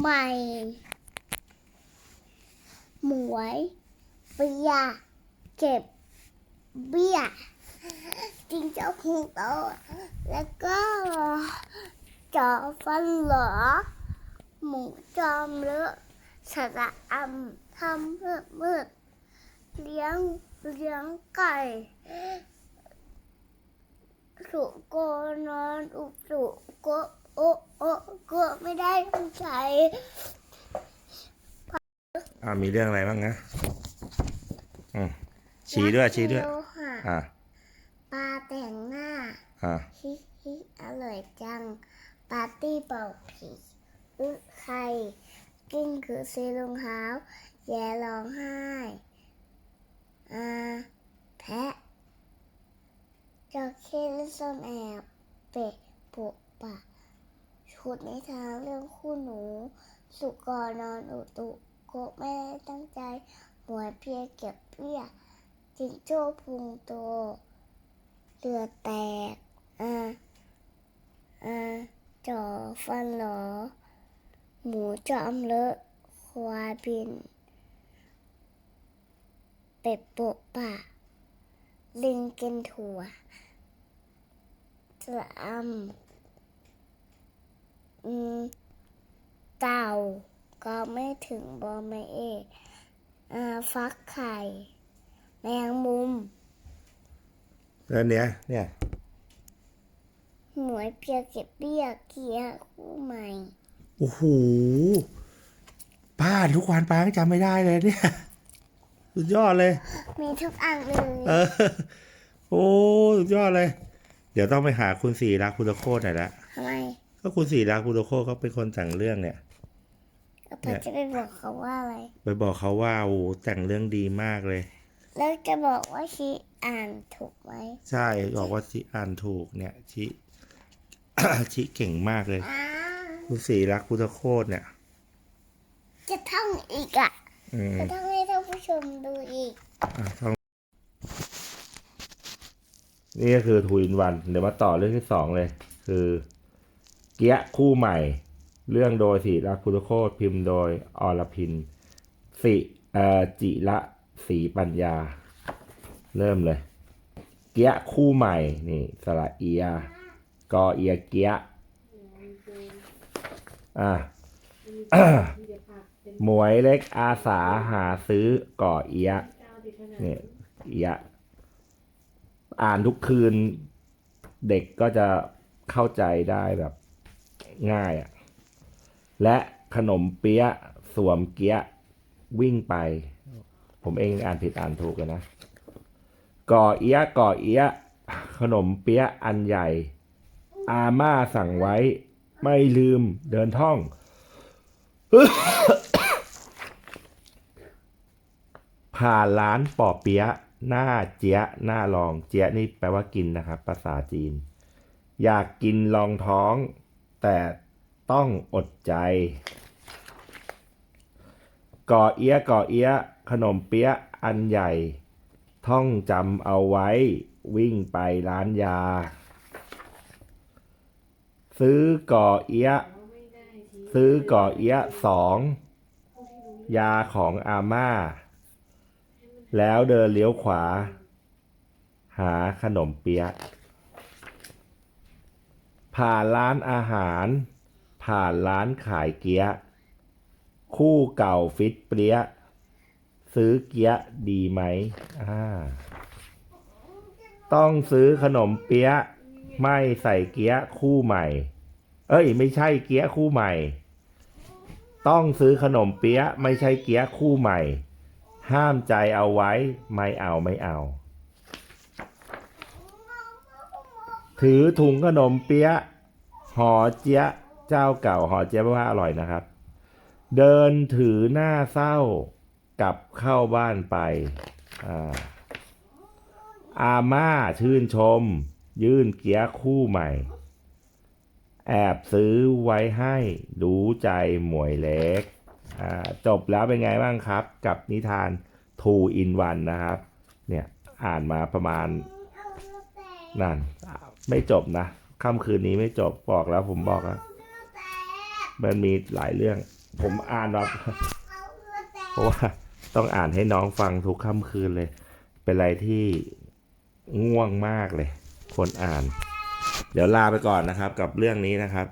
ใหม่หมวยเปียเก็บเบี้ยจิงเจ้าพุงโตแล้วก็จอฟั ก่สุโกนอนอุบสุโกโอโอโกไม่ได้ตั้งใจอ่ามีเรื่องอะไรบ้างนะอืมชี้ด้วยชี้ด้วยรักเร็ค่ะอ่าปลาแต่งหน้าอ่าฮิฮิอร่อยจัง ปาร์ตี้เป่าผีอึไข่กิ้งคือซีรองเท้าแย่ร้องไห้อ่าแพะจระเข้เล่นซ่อนแอบ เป็ดปุกปะ ชุดนิทานเรื่องคู่หนู สุกรนอนอุตุโกไม่ได้ตั้งใจหมวเพียเก็บเปี้ยจิงโจ้พุงโตเรือแตกอ่าอ่าจ่อฟันหลอ หมูจอมเลอะควายบิน เป็ดโปะปะลิงกินถั่วสะอำ เต่า ก็ไม่ถึงบอไม่เอกอ่าฟักไข่ แมงมุมแล้วเนี้ยเนี่ยหมวยเพียเก็บเบี้ยเกียร์คู่ใหม่โอ้โหป้าทุกวันป้าก็จำไม่ได้เลยเนี่ยสุดยอดเลย มีทุกอันเลยเออโอ้สุดยอดเลย เดี๋ยวต้องไปหาคุณสีรักคุณตะโคตรหน่อยละทำไม ก็คุณสีรักคุณตะโคตรเขาเป็นคนแต่งเรื่องเนี่ยก็พอจะไปบอกเขาว่าอะไร ไปบอกเขาว่าโอ้โหแต่งเรื่องดีมากเลย แล้วจะบอกว่าชีอ่านถูกไหมใช่บอกว่าชิอ่านถูกเนี่ยชิชิเก่งมากเลยอ้าคุณสีรักคุณตะโคตรเนี่ย จะท่องอีกอะอืมจะท่องให้ท่านผู้ชมดูอีกอะท่องนี่ก็คือทูอินวัน เดี๋ยวมาต่อเรื่องที่สองเลย คือ เกี้ยคู่ใหม่ เรื่องโดยสีรักพุทธโคตพิมพ์โดยอรพิน สิเอจิระสีปัญญา เริ่มเลย เกี้ยคู่ใหม่ นี่สระเอียกอเอียเกี้ยอะหมวยเล็กอาสาหาซื้อก่อเอียเนี่ยเอียอ่านทุกคืน เด็กก็จะเข้าใจได้แบบ ง่ายอะ่ะ และขนมเปี๊ยะสวมเกียะวิ่งไป ผมเองอ่านผิดอ่านถูกกันนะ ก่อเอี้ยก่อเอี้ยขนมเปี๊ยะอันใหญ่ อาม่าสั่งไว้ ไม่ลืมเดินท่อง ผ่านร้านปอเปี๊ยะหน้าเจี๊ยะหน้าลองเจี๊ยะนี่แปลว่ากินนะครับภาษาจีน อยากกินลองท้อง แต่ต้องอดใจ ก่อเอี้ยก่อเอี้ยขนมเปี๊ยะอันใหญ่ ท่องจำเอาไว้วิ่งไปร้านยา ซื้อก่อเอี้ยะซื้อก่อเอี้ยะสองยาของอาม่า แล้วเดินเลี้ยวขวา หาขนมเปี๊ยะ ผ่านร้านอาหาร ผ่านร้านขายเกี๊ยะ คู่เก่าฟิตเปรี้ย ซื้อเกี๊ยะดีไหมอ่าต้องซื้อขนมเปี๊ยะ ไม่ใส่เกี๊ยะคู่ใหม่ เอ้ย ไม่ใช่เกี๊ยะคู่ใหม่ ต้องซื้อขนมเปี๊ยะ ไม่ใช่เกี๊ยะคู่ใหม่ ห้ามใจเอาไว้ ไม่เอาไม่เอา ถือถุงขนมเปี๊ยะห่อเจี๊ยะเจ้าเก่าห่อเจี๊ยะว่าอร่อยนะครับ เดินถือหน้าเศร้ากลับเข้าบ้านไปอาอาม่าชื่นชม ยื่นเกี๊ยะคู่ใหม่ แอบซื้อไว้ให้ดูใจหมวยเล็กจบแล้วเป็นไงบ้างครับ กับนิทาน Two in One นะครับ เนี่ย อ่านมาประมาณนั่น ไม่จบนะค่ำคืนนี้ไม่จบบอกแล้ว ผมบอกแล้วมันมีหลายเรื่อง ผมอ่านแบบเพราะว่าต้องอ่านให้น้องฟังทุกค่ำคืนเลย เป็นอะไรที่ง่วงมากเลย คนอ่าน เดี๋ยวลาไปก่อนนะครับ กับเรื่องนี้นะครับ